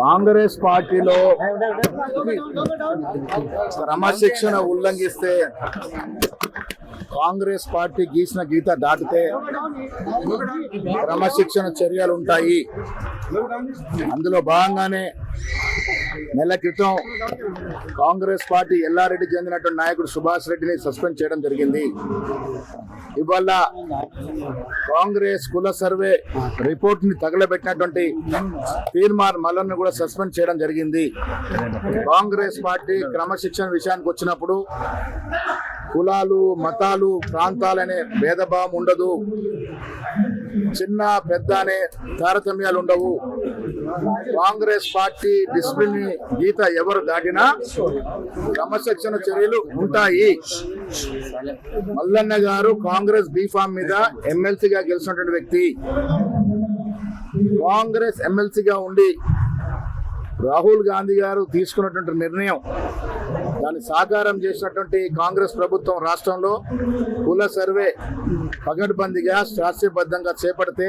కాంగ్రెస్ పార్టీలో క్రమశిక్షణ ఉల్లంఘిస్తే కాంగ్రెస్ పార్టీ గీసిన గీత దాటితే క్రమశిక్షణ చర్యలు ఉంటాయి. అందులో భాగంగానే నెల క్రితం కాంగ్రెస్ పార్టీ ఎల్లారెడ్డి చెందినటువంటి నాయకుడు సుభాష్ రెడ్డిని సస్పెండ్ చేయడం జరిగింది. ఇవాళ కాంగ్రెస్ కుల సర్వే రిపోర్ట్ని తగలబెట్టినటువంటి తీర్మార్ మల్లన్ కూడా సస్పెండ్ చేయడం జరిగింది. కాంగ్రెస్ పార్టీ క్రమశిక్షణ విషయానికి వచ్చినప్పుడు కులాలు మతాలు ప్రాంతాలనే భేదభావం ఉండదు. చిన్న పెద్ద అనే తారతమ్యాలు ఉండవు. కాంగ్రెస్ పార్టీ డిసిప్లిన్ గీత ఎవరు దాటినా క్రమశిక్షణ చర్యలు ఉంటాయి. మల్లన్న గారు కాంగ్రెస్ బీఫామ్ మీద ఎమ్మెల్సీగా గెలిచినటువంటి వ్యక్తి. కాంగ్రెస్ ఎమ్మెల్సీగా ఉండి రాహుల్ గాంధీ గారు తీసుకున్నటువంటి నిర్ణయం దాన్ని సాకారం చేసినటువంటి కాంగ్రెస్ ప్రభుత్వం రాష్ట్రంలో కుల సర్వే పగడ్బందీగా శాస్త్రీయబద్ధంగా చేపడితే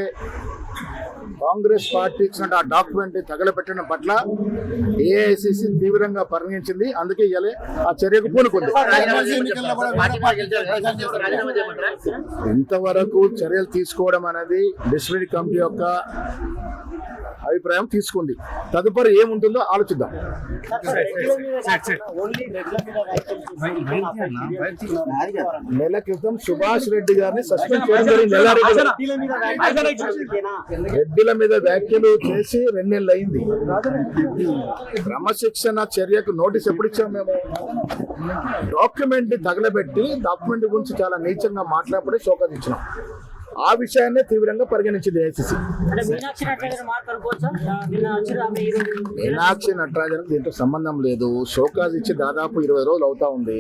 కాంగ్రెస్ పార్టీ ఇచ్చిన ఆ డాక్యుమెంట్ తగలబెట్టడం పట్ల ఏఐసిసి తీవ్రంగా పరిగణించింది. అందుకే ఇవ్వలే ఆ చర్యకు పూనుకుంది. ఇంతవరకు చర్యలు తీసుకోవడం అనేది డిస్ట్రిక్ట్ కమిటీ యొక్క అభిప్రాయం తీసుకుంది. తదుపరి ఏముంటుందో ఆలోచిద్దాం. నెల క్రితం సుభాష్ రెడ్డి గారిని సస్పెండ్ చేయడం. రెడ్డిల మీద వ్యాఖ్యలు చేసి రెండు నెలలు అయింది క్రమశిక్షణ చర్యకు నోటీస్ ఎప్పుడు ఇచ్చాం మేము? డాక్యుమెంట్ తగలబెట్టి డాక్యుమెంట్ గురించి చాలా నీచంగా మాట్లాడపడే షోకాజ్ ఇచ్చినాం ఆ విషయాన్ని తీవ్రంగా పరిగణించింది ఏఐసిసి మీనాక్షి నటరాజన్ దీంతో సంబంధం లేదు. షోకాజ్ ఇచ్చి దాదాపు ఇరవై రోజులు అవుతా ఉంది.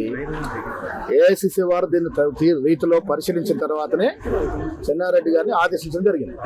ఏఐసిసి వారు దీన్ని రీతిలో పరిశీలించిన తర్వాతనే చెన్నారెడ్డి గారిని ఆదేశించడం జరిగింది.